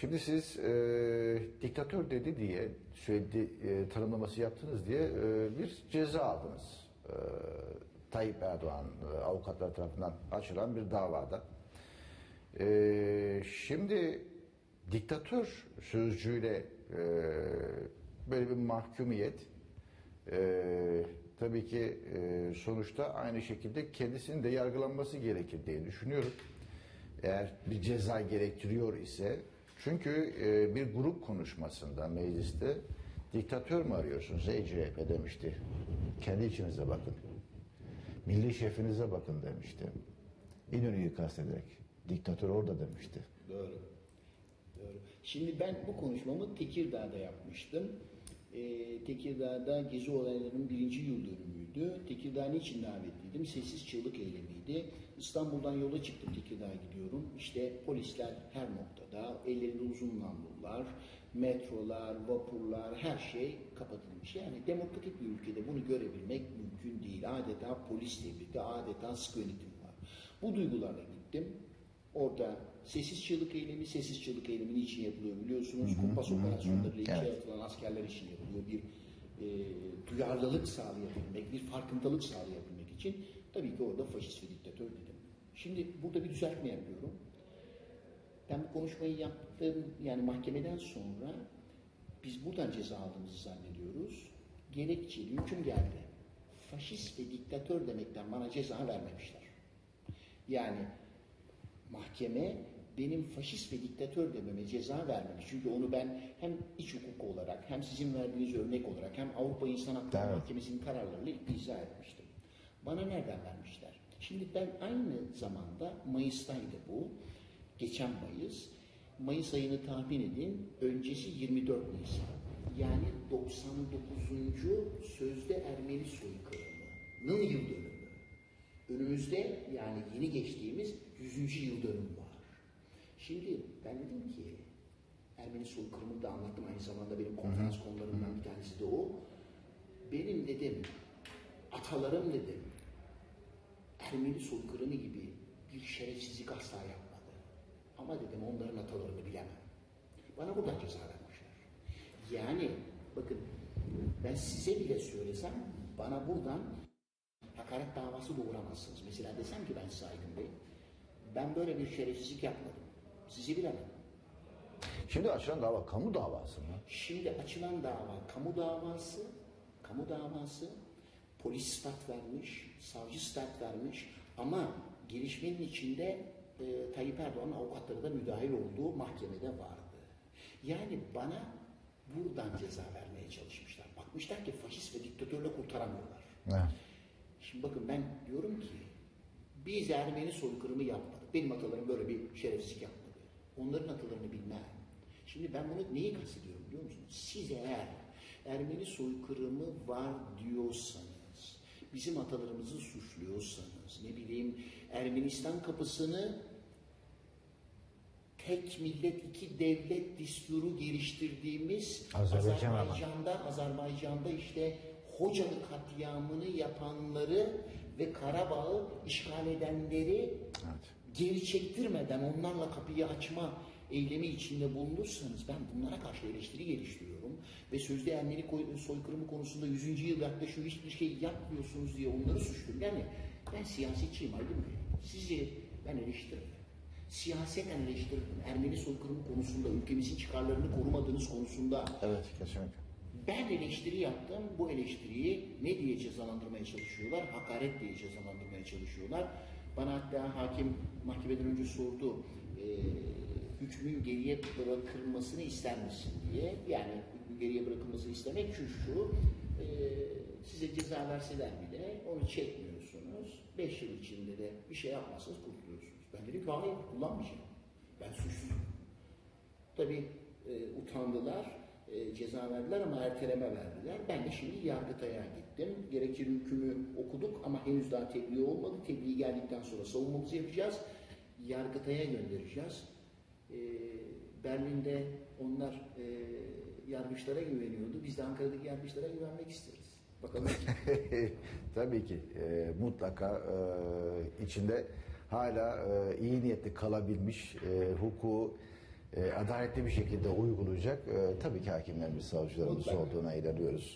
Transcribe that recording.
Şimdi siz e, diktatör dedi diye söyledi e, tanımlaması yaptınız diye e, bir ceza aldınız. E, Tayyip Erdoğan e, avukatlar tarafından açılan bir davada. E, şimdi diktatör sözcüğüyle e, böyle bir mahkumiyet e, tabii ki e, sonuçta aynı şekilde kendisinin de yargılanması gerekir diye düşünüyorum. Eğer bir ceza gerektiriyor ise çünkü e, bir grup konuşmasında mecliste diktatör mü arıyorsunuz ey CHP demişti. Kendi içinize bakın. Milli şefinize bakın demişti. İnönü'yü kastederek. Diktatör orada demişti. Doğru. Doğru. Şimdi ben bu konuşmamı Tekirdağ'da yapmıştım. Ee, Tekirdağ'da gezi olaylarının birinci yıl dönümüydü. Tekirdağ niçin davetliydim? Sessiz çığlık eylemiydi. İstanbul'dan yola çıktım gidiyorum. İşte polisler her noktada, ellerinde uzun namlular, metrolar, vapurlar, her şey kapatılmış. Yani demokratik bir ülkede bunu görebilmek mümkün değil. Adeta polis devleti, adeta sıkı yönetim var. Bu duygularla gittim. Orada sessiz çığlık eylemi, sessiz çığlık eylemi niçin yapılıyor biliyorsunuz. Kumpas operasyonlarıyla içeri Evet. atılan askerler için yapılıyor. Bir e, duyarlılık sağlayabilmek, bir farkındalık sağlayabilmek için tabii ki orada faşist ve diktatör dedim. Şimdi burada bir düzeltme yapıyorum. Ben bu konuşmayı yaptım yani mahkemeden sonra biz buradan ceza aldığımızı zannediyoruz. Gerekçeli hüküm geldi. Faşist ve diktatör demekten bana ceza vermemişler. Yani mahkeme benim faşist ve diktatör dememe ceza vermemiş. Çünkü onu ben hem iç hukuk olarak hem sizin verdiğiniz örnek olarak hem Avrupa İnsan Hakları Evet. Mahkemesi'nin kararlarıyla izah etmiştim. Bana nereden vermişler? Şimdi ben aynı zamanda Mayıs'taydı bu. Geçen Mayıs. Mayıs ayını tahmin edin. Öncesi 24 Nisan. Yani 99. Sözde Ermeni soykırımının yıl dönümü. Önümüzde yani yeni geçtiğimiz 100. yıl dönümü var. Şimdi ben dedim ki Ermeni soykırımını da anlattım aynı zamanda benim konferans konularımdan bir tanesi de o. Benim dedim atalarım dedim Ermeni soykırımı gibi bir şerefsizlik asla yapmadı. Ama dedim onların atalarını bilemem. Bana buradan ceza vermişler. Yani bakın ben size bile söylesem bana buradan hakaret davası doğuramazsınız. Mesela desem ki ben size Aydın Bey, ben böyle bir şerefsizlik yapmadım. Sizi bilemem. Şimdi açılan dava kamu davası mı? Şimdi açılan dava kamu davası, kamu davası, polis stat vermiş, savcı stat vermiş ama gelişmenin içinde e, Tayyip Erdoğan'ın avukatları da müdahil olduğu mahkemede vardı. Yani bana buradan ceza vermeye çalışmışlar. Bakmışlar ki faşist ve diktatörle kurtaramıyorlar. Evet. Şimdi bakın ben diyorum ki biz Ermeni soykırımı yapmadık. Benim atalarım böyle bir şerefsizlik yapmadı. Onların atalarını bilmem. Şimdi ben bunu neyi kastediyorum biliyor musunuz? Siz eğer Ermeni soykırımı var diyorsanız, bizim atalarımızı suçluyorsanız, ne bileyim Ermenistan kapısını tek millet iki devlet disturu geliştirdiğimiz Azerbaycan ama. Azerbaycan'da Azerbaycan'da işte Hocalı katliamını yapanları ve Karabağ'ı işgal edenleri Evet. geri çektirmeden onlarla kapıyı açma eylemi içinde bulunursanız ben bunlara karşı eleştiri geliştiriyorum ve sözde Ermeni soykırımı konusunda 100. yıl yaklaşıyor hiçbir şey yapmıyorsunuz diye onları suçluyorum. Yani ben siyasetçiyim Aydın Bey. Sizi ben eleştiririm. Siyaseten eleştiririm. Ermeni soykırımı konusunda, ülkemizin çıkarlarını korumadığınız konusunda Evet kesinlikle. ben eleştiri yaptım. Bu eleştiriyi ne diye cezalandırmaya çalışıyorlar? Hakaret diye cezalandırmaya çalışıyorlar. Bana hatta hakim mahkemeden önce sordu. E, hükmün geriye bırakılmasını ister misin diye. Yani hükmün geriye bırakılmasını istemek şu şu. e, size ceza verseler bile onu çekmiyorsunuz. Beş yıl içinde de bir şey yapmazsanız kurtuluyorsunuz. Ben dedim ki kullanmayacağım. Ben suçsuzum. Tabii e, utandılar, e, ceza verdiler ama erteleme verdiler. Ben de şimdi Yargıtay'a gittim. Gerekçeli hükmü okuduk ama henüz daha tebliğ olmadı. Tebliğ geldikten sonra savunmamızı yapacağız. Yargıtay'a göndereceğiz. E, Berlin'de onlar e, yargıçlara güveniyordu. Biz de Ankara'daki yargıçlara güvenmek isteriz. Bakalım. Tabii ki e, mutlaka e, içinde hala e, iyi niyetli kalabilmiş e, hukuku e, adaletli bir şekilde uygulayacak e, tabii ki hakimlerimiz, savcılarımız olduğuna inanıyoruz.